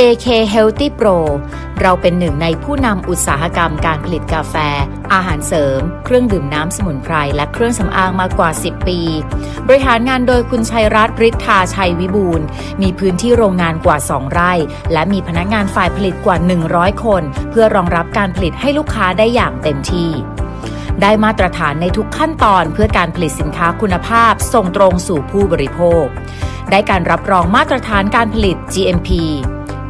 AK Healthy Pro เราเป็นหนึ่งในผู้นำอุตสาหกรรมการผลิตกาแฟ อาหารเสริม เครื่องดื่มน้ำสมุนไพร และเครื่องสำอางมากว่า 10 ปี บริหารงานโดยคุณชัยรัตน์ฤทธาชัยวิบูลมีพื้นที่โรงงานกว่า 2 ไร่ และมีพนักงานฝ่ายผลิตกว่า 100 คน เพื่อรองรับการผลิตให้ลูกค้าได้อย่างเต็มที่ได้มาตรฐานในทุกขั้นตอนเพื่อการผลิตสินค้าคุณภาพส่งตรงสู่ผู้บริโภค ได้การรับรองมาตรฐานการผลิต GMP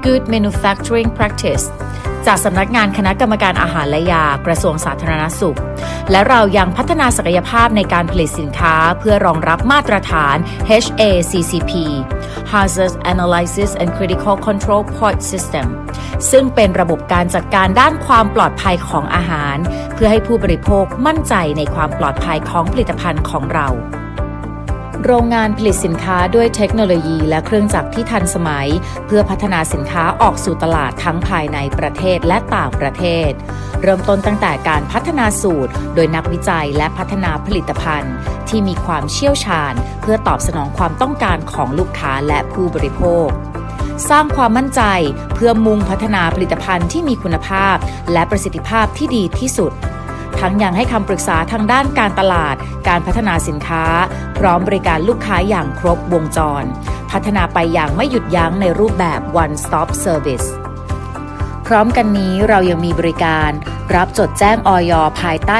Good Manufacturing Practice จากสำนักงานคณะกรรมการอาหารและยากระทรวงสาธารณสุข และเรายังพัฒนาศักยภาพในการผลิตสินค้าเพื่อรองรับมาตรฐาน HACCP Hazard Analysis and Critical Control Point System ซึ่งเป็นระบบการจัดการด้านความปลอดภัยของอาหาร เพื่อให้ผู้บริโภคมั่นใจในความปลอดภัยของผลิตภัณฑ์ของเรา โรงงานผลิตสินค้าด้วยเทคโนโลยีและเครื่องจักรที่ทันสมัย เพื่อพัฒนาสินค้าออกสู่ตลาดทั้งภายในประเทศและต่างประเทศ เริ่มต้นตั้งแต่การพัฒนาสูตร โดยนักวิจัยและพัฒนาผลิตภัณฑ์ ที่มีความเชี่ยวชาญ เพื่อตอบสนองความต้องการของลูกค้าและผู้บริโภคสร้างความมั่นใจเพื่อมุ่งพัฒนาผลิตภัณฑ์ที่มีคุณภาพ และประสิทธิภาพที่ดีที่สุด ทั้งยังให้คำปรึกษาทางด้านการตลาด การพัฒนาสินค้า พร้อมบริการลูกค้าอย่างครบวงจร พัฒนาไปอย่างไม่หยุดยั้งในรูปแบบ one stop service พร้อมกันนี้เรายังมีบริการรับจดแจ้งออยภายใต้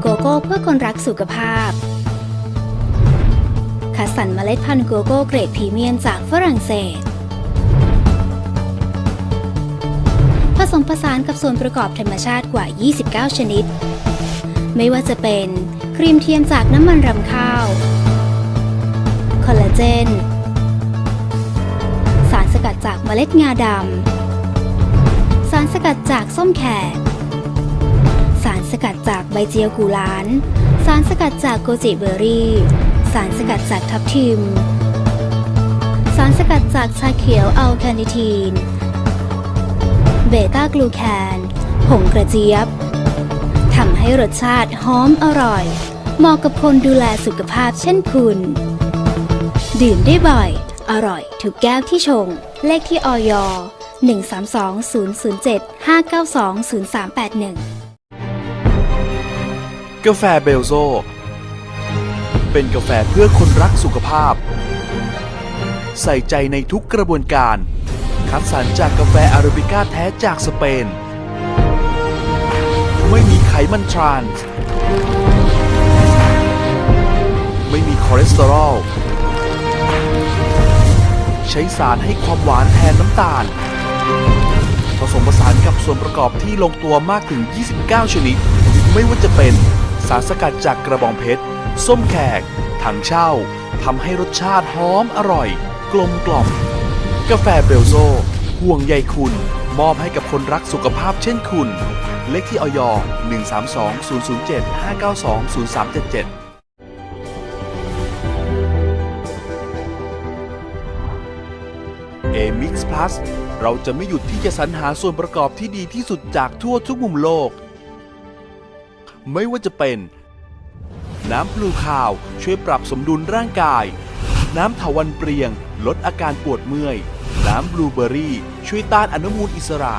โกโก้เพื่อคนรักสุขภาพคัดสรรเมล็ดพันธุ์โกโก้เกรดพรีเมียมจากฝรั่งเศส ผสมผสานกับส่วนประกอบธรรมชาติกว่า 29 ชนิด ไม่ว่าจะเป็น ครีมเทียมจากน้ำมันรำข้าว คอลลาเจน สารสกัดจากเมล็ดงาดำ สารสกัดจากส้มแขก สารสกัดจากใบเจียวกูหลาน สารสกัดจากโกจิเบอร์รี่ สารสกัดจากทับทิม สารสกัดจากชาเขียวอัลคาเนทีน เบต้ากลูแคน ผงกระเจี๊ยบ ให้รสชาติหอมอร่อย เหมาะกับคนดูแลสุขภาพเช่นคุณ ดื่มได้บ่อย อร่อยทุกแก้วที่ชง เลขที่ออย132-007-592-0381 กาแฟเบลโซ เป็นกาแฟเพื่อคนรักสุขภาพ ใส่ใจในทุกกระบวนการ คัดสรรจากกาแฟอาราบิก้าแท้จากสเปน ไม่มี มันทรานส์ไม่มีคอเลสเตอรอล ใช้สารให้ความหวานแทนน้ำตาล ผสมผสานกับส่วนประกอบที่ลงตัวมากถึง 29 ชนิด ไม่ว่าจะเป็นสารสกัดจากกระบองเพชร ส้มแขก ถังเช่าทำให้รสชาติหอมอร่อย กลมกล่อม กาแฟเบลโซห่วงใยคุณ มอบให้กับคนรักสุขภาพเช่นคุณ เลขที่ออย132 007 592 0377 a m i x Plus เราจะไม่หยุดที่จะสรรหาส่วนประกอบที่ดีที่สุดจากทั่วทุกมุมโลก ไม่ว่าจะเป็น น้ำพลูคาวช่วยปรับสมดุลร่างกาย น้ำถาวันเปรียง ลดอาการปวดเมื่อย น้ำบลูเบอรี่ ช่วยต้านอนุมูลอิสระ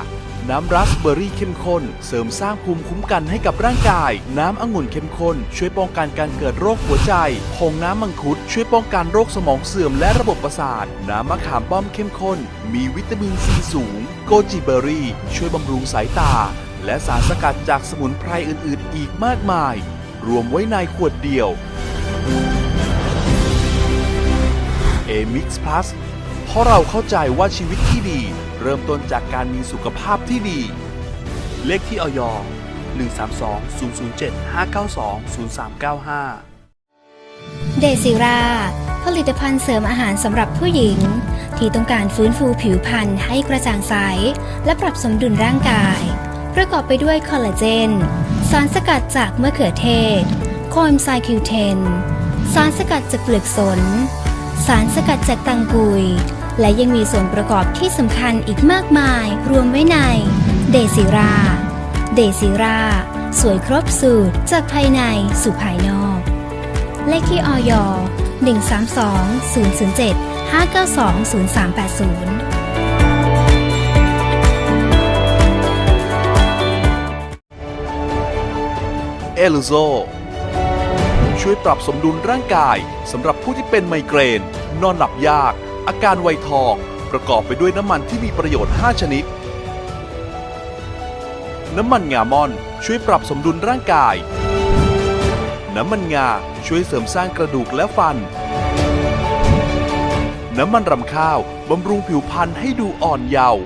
น้ำราสเบอรี่เข้มข้น เสริมสร้างภูมิคุ้มกันให้กับร่างกาย น้ำองุ่นเข้มข้น ช่วยป้องกันการเกิดโรคหัวใจผงน้ำมังคุด ช่วยป้องกันโรคสมองเสื่อมและระบบประสาท น้ำมะขามป้อมเข้มข้น มีวิตามินซีสูง โกจิเบอร์รี่ ช่วยบำรุงสายตา และสารสกัดจากสมุนไพรอื่น ๆ อีกมากมาย รวมไว้ในขวดเดียว a m i x Plus เพราะเราเข้าใจว่าชีวิตที่ดี เริ่มต้นจากการมีสุขภาพที่ดี เลขที่ออย132 007 592 0395 เดซิรา ผลิตภัณฑ์เสริมอาหารสำหรับผู้หญิง ที่ต้องการฟื้นฟูผิวพรรณให้กระจ่างใส และปรับสมดุลร่างกาย ประกอบไปด้วยคอลลาเจน สารสกัดจากมะเขือเทศ โคเอนไซคิวเทน สารสกัดจากเปลือกสน สารสกัดจากตังกุย และยังมีส่วนประกอบที่สำคัญอีกมากมาย รวมไว้ใน เดซิรา เดซิรา สวยครบสูตรจากภายในสู่ภายนอก เลขที่ออย132 007 592 0380เอลูโซ ช่วยปรับสมดุลร่างกายสำหรับผู้ที่เป็นไมเกรน นอนหลับยาก อาการไวทอง ประกอบไปด้วยน้ำมันที่มีประโยชน์ 5 ชนิด น้ำมันงาม่อน ช่วยปรับสมดุลร่างกาย น้ำมันงาช่วยเสริมสร้างกระดูกและฟัน น้ำมันรำข้าวบำรุงผิวพรรณให้ดูอ่อนเยาว์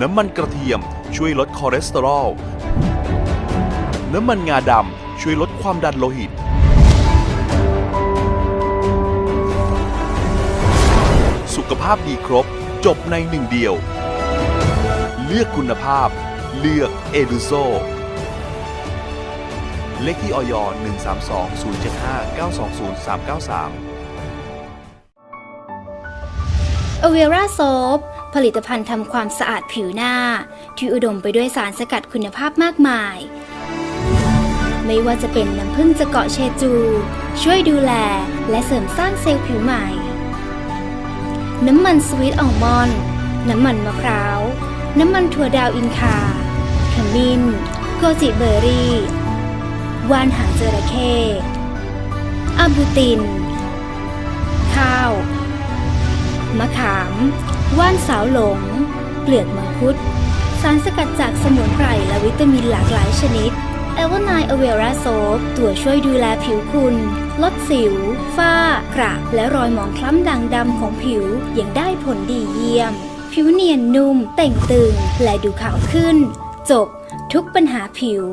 น้ำมันกระเทียมช่วยลดคอเลสเตอรอล น้ำมันงาดำ ช่วยลดความดันโลหิต สุขภาพดีครบ จบในหนึ่งเดียว เลือกคุณภาพ เลือกเอดูโซเลขที่ออย132 075 920 393อเวราโซฟผลิตภัณฑ์ทำความสะอาดผิวหน้า ที่อุดมไปด้วยสารสกัดคุณภาพมากมาย ไม่ว่าจะเป็นน้ำผึ้งจะเกาะเชจู ช่วยดูแลและเสริมสร้างเซลล์ผิวใหม่ น้ำมันสวีทอัลมอนด์น้ำมันมะพร้าว น้ำมันถั่วดาวอินคา ขมิ้น โกจิเบอร์รี่ วานหางจระเข้อะบูติน ข้าว มะขาม ว่านสาวหลง เปลือกมังคุด สารสกัดจากสมุนไพรและวิตามินหลากหลายชนิด เอเวอร์ไนอเวราโซฟตัวช่วยดูแลผิวคุณ ลดสิว ฝ้ากระและรอยหมองคล้ำด่างดำของผิวยังได้ผลดีเยี่ยม ผิวเนียนนุ่ม เต่งตึง และดูขาวขึ้น จบ ทุกปัญหาผิว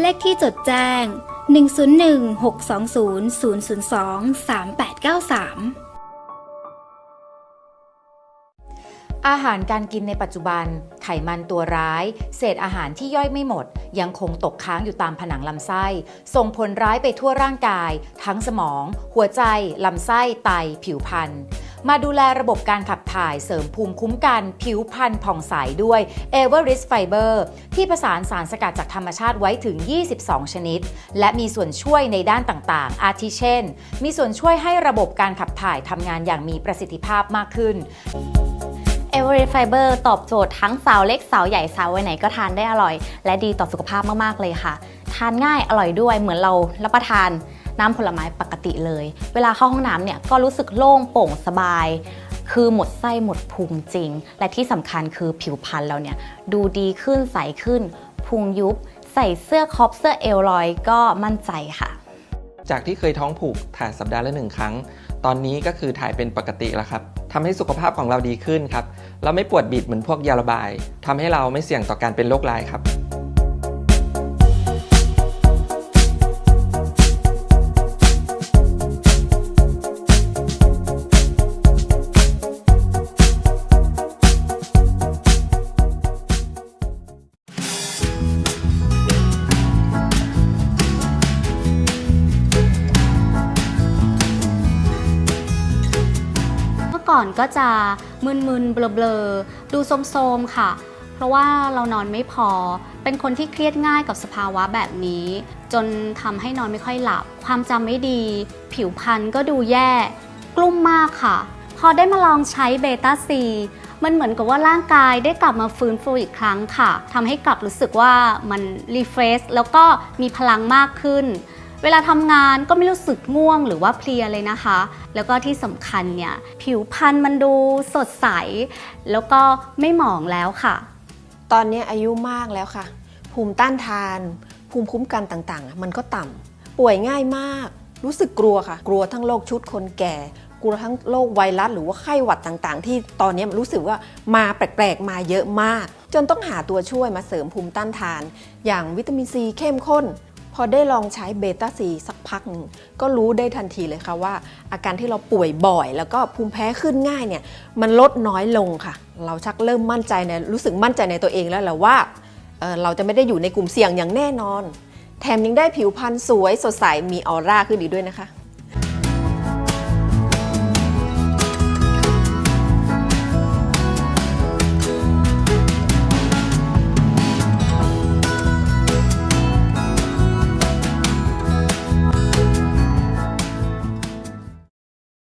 เลขที่จดแจ้ง 101-620-002-3893 อาหารการกินในปัจจุบัน ไขมันตัวร้าย เศษอาหารที่ย่อยไม่หมด ยังคงตกค้างอยู่ตามผนังลำไส้ ส่งผลร้ายไปทั่วร่างกาย ทั้งสมอง หัวใจ ลำไส้ไต ผิวพรรณมาดูแลระบบการขับถ่ายเสริมภูมิคุ้มกัน ผิวพรรณผ่องใสด้วย e v e r i s t Fiber ที่ผสานสารสกัดจากธรรมชาติไว้ถึง 22 ชนิด และมีส่วนช่วยในด้านต่างๆ อาทิเช่น มีส่วนช่วยให้ระบบการขับถ่ายทำงานอย่างมีประสิทธิภาพมากขึ้น เอเวอเรสต์ไฟเบอร์ตอบโจทย์ทั้งสาวเล็กสาวใหญ่สาววัยไหนก็ทานได้อร่อย และดีต่อสุขภาพมากๆเลยค่ะ ทานง่ายอร่อยด้วยเหมือนเรารับประทานน้ำผลไม้ปกติเลย เวลาเข้าห้องน้ำเนี่ยก็รู้สึกโล่งโปร่งสบาย คือหมดไส้หมดพุงจริง และที่สำคัญคือผิวพรรณเราเนี่ยดูดีขึ้นใสขึ้น พุงยุบ ใส่เสื้อคอปเสื้อเอลลอยก็มั่นใจค่ะ จากที่เคยท้องผูกถ่ายสัปดาห์ละหนึ่งครั้ง ตอนนี้ก็คือถ่ายเป็นปกติแล้วครับ ทำให้สุขภาพของเราดีขึ้นครับ เราไม่ปวดบิดเหมือนพวกยาระบายทำให้เราไม่เสี่ยงต่อการเป็นโรคร้ายครับ ก่อนก็จะมึนๆ เบลอๆ ดูโทมๆ ค่ะ เพราะว่าเรานอนไม่พอ เป็นคนที่เครียดง่ายกับสภาวะแบบนี้ จนทำให้นอนไม่ค่อยหลับ ความจำไม่ดี ผิวพรรณก็ดูแย่ กลุ้มมากค่ะ พอได้มาลองใช้เบต้าซีมันเหมือนกับว่าร่างกายได้กลับมาฟื้นฟูอีกครั้งค่ะทำให้กลับรู้สึกว่ามันรีเฟรชแล้วก็มีพลังมากขึ้น เวลาทำงานก็ไม่รู้สึกง่วงหรือว่าเพลียเลยนะคะ แล้วก็ที่สำคัญเนี่ยผิวพรรณมันดูสดใส แล้วก็ไม่หมองแล้วค่ะ ตอนนี้อายุมากแล้วค่ะ ภูมิต้านทาน ภูมิคุ้มกันต่างๆ มันก็ต่ำป่วยง่ายมาก รู้สึกกลัวค่ะ กลัวทั้งโรคชุดคนแก่กลัวทั้งโรคไวรัสหรือว่าไข้หวัดต่างๆ ที่ตอนนี้รู้สึกว่ามาแปลกๆ มาเยอะมาก จนต้องหาตัวช่วยมาเสริมภูมิต้านทาน อย่างวิตามินซีเข้มข้น พอได้ลองใช้เบต้าซีสักพักหนึ่งก็รู้ได้ทันทีเลยค่ะว่า อาการที่เราป่วยบ่อย แล้วก็ภูมิแพ้ขึ้นง่ายเนี่ยมันลดน้อยลงค่ะ เราชักเริ่มมั่นใจในรู้สึกมั่นใจในตัวเองแล้วแหละว่าเเราจะไม่ได้อยู่ในกลุ่มเสี่ยงอย่างแน่นอน แถมยังได้ผิวพรรณสวยสดใสมีออร่าขึ้นอีกด้วยนะคะ